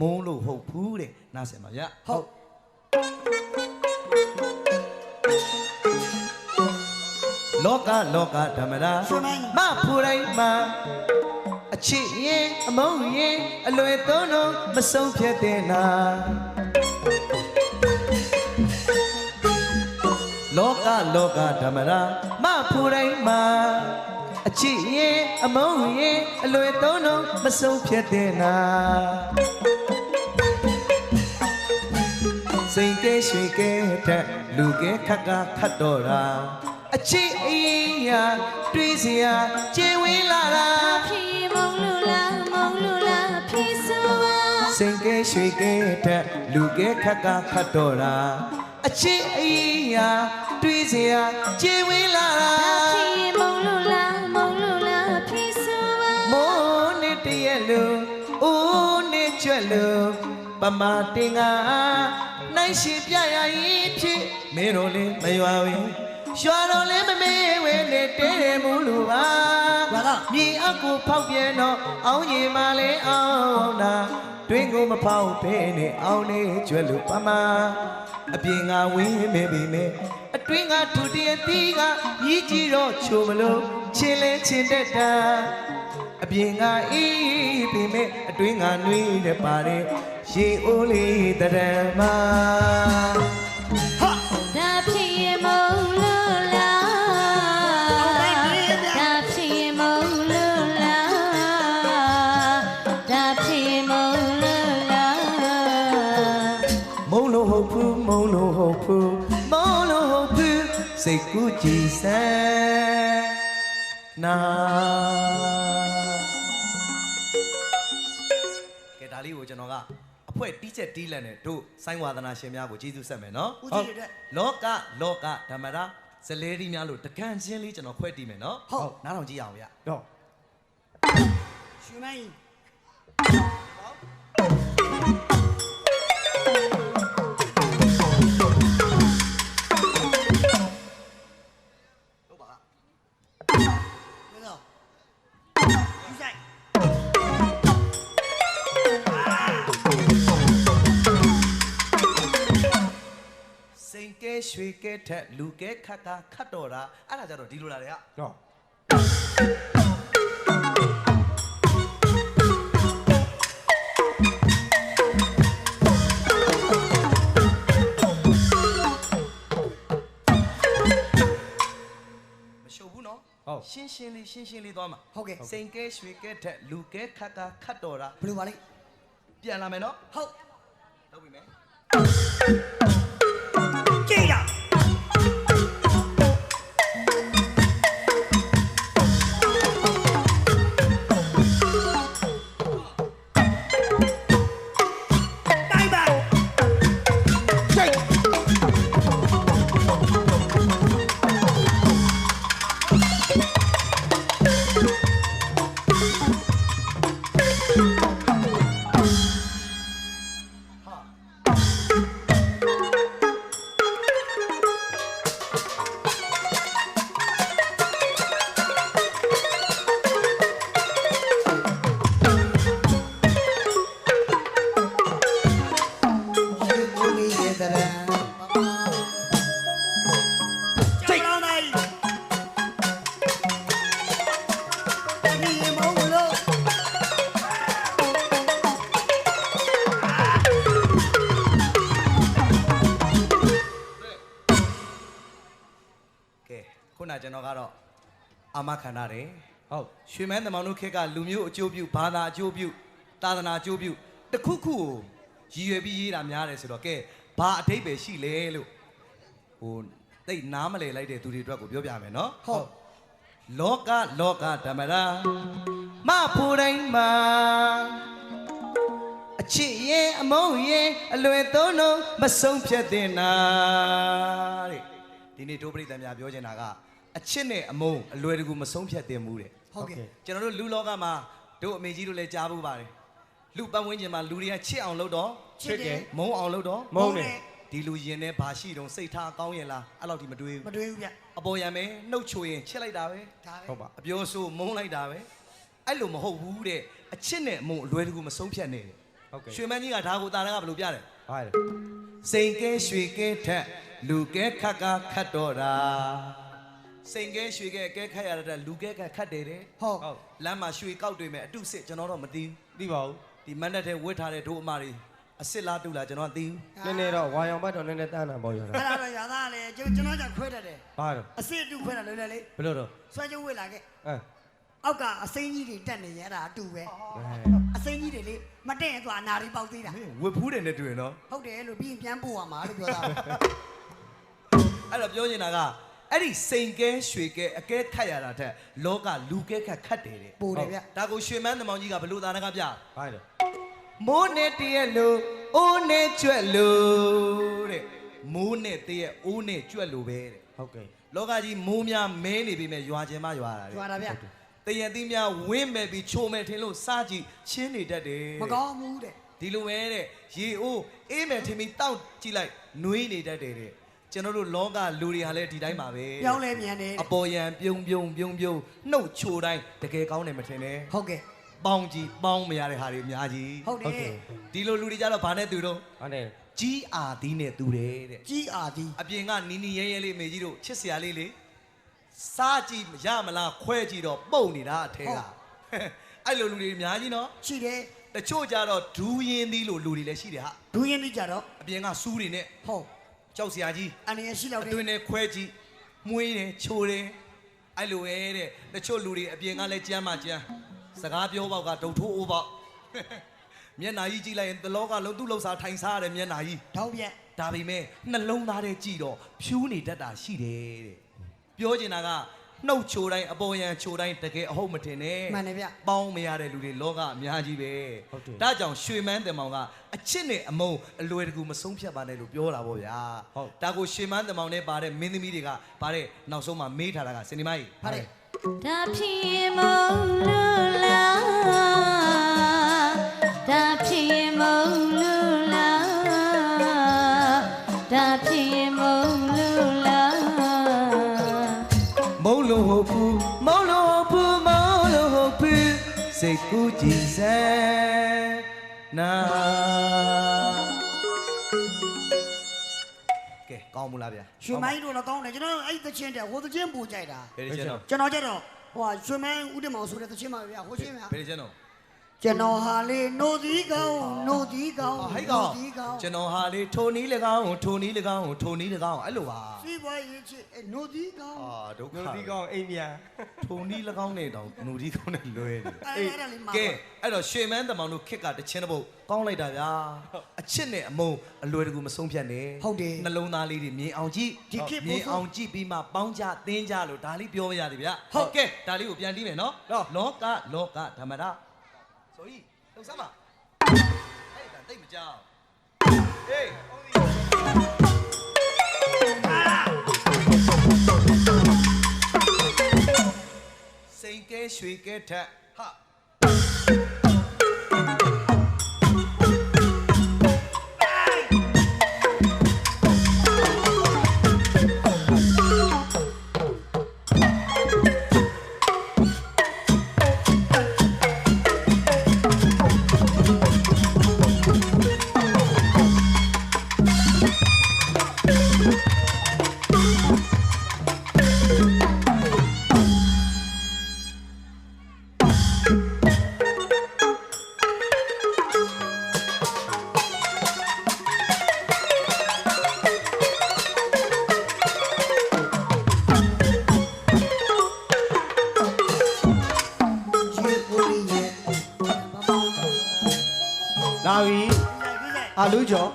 မုန်းလို့ဟုတ်ဘူးတဲ့နားဆင်ပါဗျဟုတ်လောကလောကဓမ္မရာရှင်မိုင်းမဖူတိုင်းမှာအချစ်ရင်အမုန်းရင်အလွယ်သုံးလုံးမဆုံးဖြတ်တဲ့နာလောကလောကဓမ္မရာမဖူတိုင်းမှာ အချစ်ရင်အမုန်းရင်အလွယ်သုံးလုံးမဆုံးဖြတ်တဲ့နာစိတ်ကဲရွှေကဲတဲ့လူကဲခက်ကခတ်တော့တာအချစ်အရင်ရာတွေးစရာကျင်ဝင်းလာတာဖြစ်မုံလူလားမုံလူလားဖြစ်ဆိုပါစိန်ကဲရွှေကဲတဲ့လူကဲခက်ကခတ်တော့တာအချစ်အရင်ရာတွေးစရာကျင်ဝင်းလာတာ လူပမာတင်ကနိုင်ရှိပြရရင်ဖြစ်မင်းတို့လေးမရွာဝင်ရွှာတော်လေးမမေးဝဲနဲ့တဲတယ်မူလူပါဘာကမြေအကူဖောက်ပြန်တော့အောင်းရင်မလဲအောင်တာတွင်းကိုမဖောက်ဖဲနဲ့အောင်းနေကြွယ်လို့ပမာအပြင်ကဝင်းမဲပြီမဲအတွင်းကဒုတိယတီးကမြည်ကြည့်တော့ချိုမလို့ချင်းလဲချင်းတက်တာ အပြင်ကအေးပြီမဲအတွင်းကနှွေးနဲ့ပါတယ်ရေအိုးလေးတရံမာဒါဖြစ်မုံလူလားဒါဖြစ်မုံလူလားဒါဖြစ်မုံလူလားမုံလို့ဟုတ်ဘူးမုံလို့ဟုတ်ဘူးမုံလို့ဟုတ်ဘူးစိတ်ကူးကြည်စမ်းနာ ဖွဲတီးချက်တီးလန့်နဲ့တို့စိုင်းဝါသနာရှင်များကိုကျေးဇူးဆက်မယ်နော်ဦးကြီးတွေအတွက်လောကလောကဓမ္မရာဇလဲရီများလို့တကန့်ချင်းလေးကျွန်တော်ခွဲတီးမယ်နော်ဟုတ်နားထောင်ကြည့်ရအောင်ဗျတော့ရှင်မိုင်းဟုတ်ပါလားဘယ်တော့ယူဆိုင် ကဲရွှေကဲထက်လူကဲခတ်တာခတ်တော်တာအဲ့ဒါကြတော့ဒီလိုလာတယ်ကတော့မရှုပ်ဘူးနော်ဟုတ်ရှင်းရှင်းလေးရှင်းရှင်းလေးသွားမှာဟုတ်ကဲ့စိန်ကဲရွှေကဲထက်လူကဲခတ်တာခတ်တော်တာဘယ်လိုပါလဲပြန်လာမယ်နော်ဟုတ်လုပ်ပြီမယ် ကြည့် မခံရတယ်ဟုတ်ရွှေမန်းတမောင်တို့ခက်ကလူမျိုးအကျိုးပြုဘာသာအကျိုးပြုသာသနာအကျိုးပြုတစ်ခုခုကိုရည်ရွယ်ပြီးရေးတာများတယ်ဆိုတော့ကဲဘာအထိပ္ပယ်ရှိလဲလို့ဟိုသိတ်နားမလည်လိုက်တဲ့သူတွေအတွက်ကိုပြောပြမယ်နော်ဟုတ်လောကလောကဓမ္မရာမဖို့တိုင်းမှာအချစ်ရဲ့အမုန်းရဲ့အလွယ်သုံးလုံးမဆုံးဖြတ်တဲ့နာတဲ့ဒီနေ့ဒုပရိသတ်များပြောချင်တာက အချစ်နဲ့အမုန်းအလွယ်တကူမဆုံးဖြတ်သင့်ဘူးတဲ့ဟုတ်ကဲ့ကျွန်တော်တို့လူလောကမှာတို့အမေကြီးတို့လည်းကြားဘူးပါတယ်လူပတ်ဝန်းကျင်မှာလူတွေကချစ်အောင်လုပ်တော့ချစ်တယ်မုန်းအောင်လုပ်တော့မုန်းတယ်ဒီလူရင်နဲ့ဘာရှိတုံးစိတ်ထားကောင်းရင်လားအဲ့လောက်ဒီမတွေးမဘူးတွေးဘူးဗျအပေါ်ရံမယ်နှုတ်ချိုရင်ချစ်လိုက်တာပဲဒါပဲဟုတ်ပါအပြောဆိုမုန်းလိုက်တာပဲအဲ့လိုမဟုတ်ဘူးတဲ့အချစ်နဲ့အမုန်းအလွယ်တကူမဆုံးဖြတ်နဲ့တဲ့ဟုတ်ကဲ့ရွှေမန်းကြီးကဒါကိုတာရကဘယ်လိုပြတယ်ဟာလေစိန်ကဲရွှေကဲထက်လူကဲခတ်ကခတ်တော့တာ စိန်ကဲရွှေကဲအကဲခတ်ရတဲ့လူကဲကခတ်တယ်တဲ့ဟုတ်ဟုတ်လမ်းမှာရွှေကောက်တွေမဲ့အတုစစ်ကျွန်တော်တော့မသိဘူးသိပါဦးဒီမန်းတက်ထဲဝတ်ထားတဲ့ဒို့အမတွေအစ်စ်လားတူလားကျွန်တော်မသိဘူးနည်းနည်းတော့ဝါရောင်ဘတ်တော့နည်းနည်းတန်းတာပေါ့ရောအဲ့ဒါတော့ရသားလေကျွန်ကျွန်တော်ကြောင့်ခွဲတတ်တယ်ဘာတော့အစစ်အတူခွဲတာလွယ်လွယ်လေးဘယ်လိုတော့ဆွဲကြိုးဝေးလာခဲ့အဲအောက်ကအစိမ်းကြီးတွေတက်နေရအဲ့ဒါအတူပဲအစိမ်းကြီးတွေလေမတက်ရင်သူအနာရီပေါက်သေးတာဝတ်ဖူးတယ်နဲ့တူရင်နော်ဟုတ်တယ်လို့ပြီးရင်ပြန်ပို့ရမှာလို့ပြောတာအဲ့တော့ပြောနေတာက အဲ့ဒီစိန်ကဲရွှေကဲအကဲခတ်ရတာတဲ့လောကလူကဲခတ်ခတ်တယ်တဲ့ပို့တယ်ဗျဒါကိုရွှေမန်းသမောင်ကြီးကဘလို့သားနကပြဘာတော့မိုးနဲ့တည့်ရဲ့လို့အိုးနဲ့ကျွက်လို့တဲ့မိုးနဲ့တည့်ရဲ့အိုးနဲ့ကျွက်လို့ပဲတဲ့ဟုတ်ကဲ့လောကကြီးမိုးများမဲနေပြီမဲ့ရွာခြင်းမရွာတာတဲ့ကျွာတာဗျတည့်ရဲ့သီးများဝင်းမဲ့ပြီးချိုမဲ့ထင်လို့စားကြည့်ချင်းနေတတ်တယ်မကောင်းဘူးတဲ့ဒီလိုပဲတဲ့ရေအိုးအေးမဲ့ထင်ပြီးတောက်ကြည့်လိုက်နှွေးနေတတ်တယ်တဲ့ ကျွန်တော်တို့လောကလူတွေဟာလည်းဒီတိုင်းပါပဲပြောင်းလဲမြန်တယ်အပေါ်ယံပြုံပြုံပြုံပြုံနှုတ်ချိုတိုင်းတကယ်ကောင်းတယ်မထင်နဲ့ဟုတ်ကဲ့ပေါင်းကြည့်ပေါင်းမရတဲ့ဟာတွေအများကြီးဟုတ်တယ်ဒီလိုလူတွေကြတော့ဘာနဲ့တူတော့ဟာနဲ့ကြီးအာသီးနဲ့တူတယ်တဲ့ကြီးအားသည်အပြင်ကနီနီရဲရဲလေးမေကြီးတို့ချစ်စရာလေးလေစားကြည့်ရမလားခွဲကြည့်တော့ပုတ်နေတာအထဲကအဲ့လိုလူတွေအများကြီးနော်ရှိတယ်တချို့ကြတော့ဒူးရင်သီးလိုလူတွေလည်းရှိတယ်ဟာဒူးရင်ကြီးကြတော့အပြင်ကစူးတွေနဲ့ဟုတ် ကြောက်စရာကြီးအနေရရှိတော့တယ်အတွင်းနဲ့ခွဲကြည့်မှုေးတယ်ချိုတယ်အဲ့လိုပဲတဲ့တချို့လူတွေအပြင်ကလည်းကြမ်းမှကြမ်းစကားပြောပေါက်ကဒုတ်ထိုးအိုးပေါက်မျက်နာကြီးကြည့်လိုက်ရင်တလောကလုံးသူ့လှုပ်ရှားထိုင်စားရတဲ့မျက်နာကြီးထောက်ပြက်ဒါပေမဲ့နှလုံးသားထဲကြည့်တော့ဖြူးနေတတ်တာရှိတယ်တဲ့ပြောချင်တာက နှုတ်ချိုတိုင်းအပေါ်ယံချိုတိုင်းတကယ်အဟုတ်မတင်နဲ့မှန်တယ်ဗျပေါင်းမရတဲ့လူတွေလောကအများကြီးပဲဟုတ်တယ်ဒါကြောင့်ရွှေမန်းတင်မောင်ကအချစ်နဲ့အမုံအလွယ်တကူမဆုံးဖြတ်ပါနဲ့လို့ပြောတာပေါ့ဗျာဟုတ်ဒါကိုရွှေမန်းတင်မောင်နဲ့ပါတဲ့မင်းသမီးတွေကပါတဲ့နောက်ဆုံးမှာမေးထားတာကစင်ဒီမိုင်းဟုတ်တယ်ဒါဖြစ်ရင်မုန်းလို့လား စိတ်ကူးကြည်စမ်းနာကဲကောင်းမလားဗျာရွှေမိုင်းတို့လည်းကောင်းတယ်ကျွန်တော်အဲ့ဒီသချင်းတဲ့ဟိုသချင်းပူကြိုက်တာဘယ်လိုကျန်တော့ကျွန်တော်ကျတော့ဟိုဟာရွှေမိုင်းဦးတင်မောင်ဆိုတဲ့သချင်းပါဗျာဟိုချင်းဗျာဘယ်လိုကျန်တော့ ကျွန်တော်ဟာလေနှုတ်သီးကောင်းနှုတ်သီးကောင်းဟိုက်ကောင်နှုတ်သီးကောင်းကျွန်တော်ဟာလေထိုနီး၎င်းထိုနီး၎င်းထိုနီး၎င်းအဲ့လိုပါစီးပွားရေးချစ်အဲ့နှုတ်သီးကောင်းအာဒုက္ခနိုဒီကောင်အိမ်မြန်ထိုနီး၎င်းနဲ့တောင်နူဒီကောင်းနဲ့လွဲတယ်အဲ့အဲ့ဒါလေးမှာကဲအဲ့တော့ရွှေမန်းတမောင်တို့ခစ်ကတချင်းတစ်ပုတ်ကောင်းလိုက်တာဗျာအချစ်နဲ့အမုံအလွယ်တကူမဆုံးဖြတ်နဲ့ဟုတ်တယ်နှလုံးသားလေးတွေမြင်အောင်ကြည့်ဒီခေတ်မြင်ပို့ဆိုအောင်ကြည့်ပြီးမှပေါင်းကြသင်းကြလို့ဒါလေးပြောရသည်ဗျာဟုတ်ကဲဒါလေးကိုပြန်တီးမယ်နော်လောကလောကဓမ္မတာ ဆိုကြီးလုံစမ်းပါအဲ့ဒါတိတ်မကြောက်ဟေးစိန်ကဲရွှေကဲထက်ဟာ လေးရဲ့ဘာမောင်းလာပြီဒီဆိုင်ဒီဆိုင်အာလူကျော်